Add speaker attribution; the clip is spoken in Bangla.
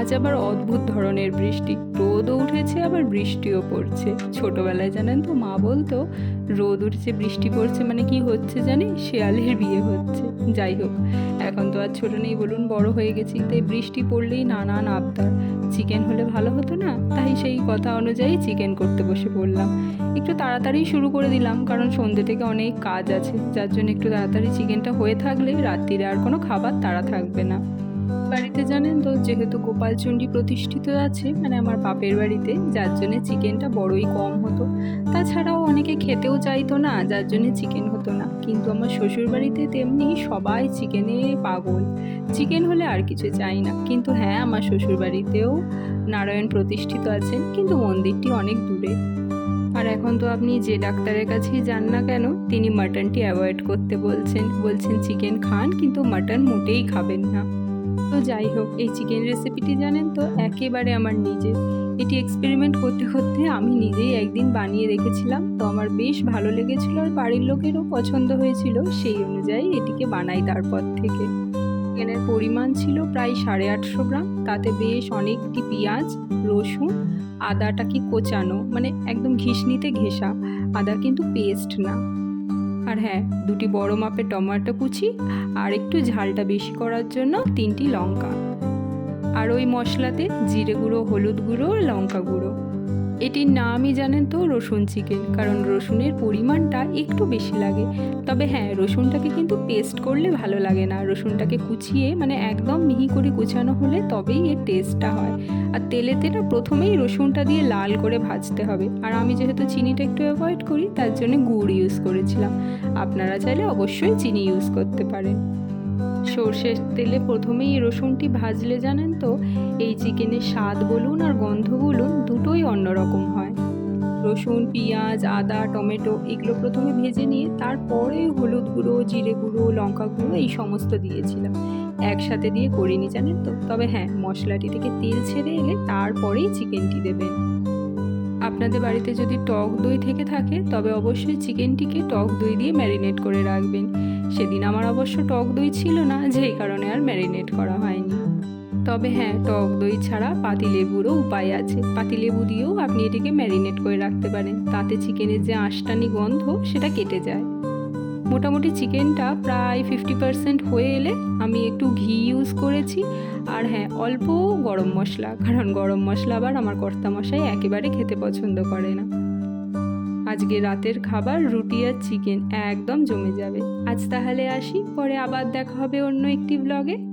Speaker 1: আজ আবার অদ্ভুত ধরনের বৃষ্টি। রোদও উঠেছে, আবার বৃষ্টিও পড়ছে। ছোটবেলায় জানেন তো, মা বলতো, রোদ উঠছে, বৃষ্টি পড়ছে মানে কি হচ্ছে জানি? শেয়ালের বিয়ে হচ্ছে। যাই হোক, এখন তো আর ছোট নেই বলুন, বড় হয়ে গেছি, তাই বৃষ্টি পড়লেই নানান আবদার। চিকেন হলে ভালো হতো না, তাই সেই কথা অনুযায়ী চিকেন করতে বসে পড়লাম। একটু তাড়াতাড়ি শুরু করে দিলাম, কারণ সন্ধ্যে থেকে অনেক কাজ আছে। যার জন্য একটু তাড়াতাড়ি চিকেনটা হয়ে থাকলে রাত্রিরে আর কোনো খাবার তাড়া থাকবে না। বাড়িতে জানেন তো, যেহেতু গোপালচণ্ডী প্রতিষ্ঠিত আছে মানে আমার বাপের বাড়িতে, যার জন্য চিকেনটা বড়ই কম হতো। তাছাড়াও অনেকে খেতেও চাইতো না, যার জন্য চিকেন হতো না। কিন্তু আমার শ্বশুর বাড়িতে তেমনি সবাই চিকেনে পাগল। চিকেন হলে আর কিছু চাই না। কিন্তু হ্যাঁ আমার শ্বশুর বাড়িতেও নারায়ণ প্রতিষ্ঠিত আছেন, কিন্তু মন্দিরটি অনেক দূরে। আর এখন তো আপনি যে ডাক্তারের কাছেই যান না কেন, তিনি মাটনটি অ্যাভয়েড করতে বলছেন। বলছেন, চিকেন খান, কিন্তু মাটন মোটেই খাবেন না। তো যাই হোক, এই চিকেন রেসিপিটি জানেন তো, একেবারে আমার নিজের। এটি এক্সপেরিমেন্ট করতে করতে আমি নিজেই একদিন বানিয়ে রেখেছিলাম তো আমার বেশ ভালো লেগেছিল আর বাড়ির লোকেরও পছন্দ হয়েছিল, সেই অনুযায়ী এটিকে বানাই তারপর থেকে। চিকেনের পরিমাণ ছিল প্রায় সাড়ে আটশো গ্রাম, তাতে বেশ অনেকটি পেঁয়াজ, রসুন, আদাটা কি কোচানো মানে একদম ঘিসনিতে ঘেঁষা, আদা কিন্তু পেস্ট না। আর হ্যাঁ দুটি বড় মাপের টমাটো কুচি আর একটু ঝালটা বেশি করার জন্য তিনটি লঙ্কা। আর ওই মশলাতে জিরে গুঁড়ো, হলুদ গুঁড়ো, লঙ্কা গুঁড়ো। এটির নামই জানেন তো রসুন চিকেন, কারণ রসুনের পরিমাণটা একটু বেশি লাগে। তবে হ্যাঁ রসুনটাকে কিন্তু পেস্ট করলে ভালো লাগে না। রসুনটাকে কুচিয়ে মানে একদম মিহি করে কুচানো হলে তবেই এর টেস্টটা হয়। আর তেলেতে না প্রথমেই রসুনটা দিয়ে লাল করে ভাজতে হবে। আর আমি যেহেতু চিনিটা একটু অ্যাভয়েড করি, তার জন্য গুড় ইউজ করেছিলাম। আপনারা চাইলে অবশ্যই চিনি ইউজ করতে পারেন। সর্ষের তেলে প্রথমেই রসুনটি ভাজলে জানেন তো, এই চিকেনের স্বাদ বলুন আর গন্ধ বলুন, দুটোই অন্যরকম হয়। রসুন, পেঁয়াজ, আদা, টমেটো এগুলো প্রথমে ভেজে নিয়ে তারপরে হলুদ গুঁড়ো, জিরে গুঁড়ো, লঙ্কা গুঁড়ো এই সমস্ত দিয়েছিলাম। একসাথে দিয়ে করিনি জানেন তো? তবে হ্যাঁ মশলাটি থেকে তেল ছেড়ে এলে তারপরেই চিকেনটি দেবেন আপনাদের বাড়িতে যদি টক দই থেকে থাকে, তবে অবশ্যই চিকেনটিকে টক দই দিয়ে ম্যারিনেট করে রাখবেন। সেদিন আমার অবশ্য টক দই ছিল না, যেই কারণে আর ম্যারিনেট করা হয়নি। তবে হ্যাঁ টক দই ছাড়া পাতিলেবুরও উপায় আছে। পাতিলেবু দিয়েও আপনি এটিকে ম্যারিনেট করে রাখতে পারেন। তাতে চিকেনের যে আঁশটানি গন্ধ, সেটা কেটে যায়। মোটামুটি চিকেনটা প্রায় ফিফটি পার্সেন্ট হয়ে এলে আমি একটু ঘি ইউজ করেছি। আর হ্যাঁ অল্প গরম মশলা, কারণ গরম মশলা আবার আমার কর্তা মশাই একেবারে খেতে পছন্দ করে না। আজকে রাতের খাবার রুটি আর চিকেন, একদম জমে যাবে। আজ তাহলে আসি, পরে আবার দেখা হবে অন্য একটি ব্লগে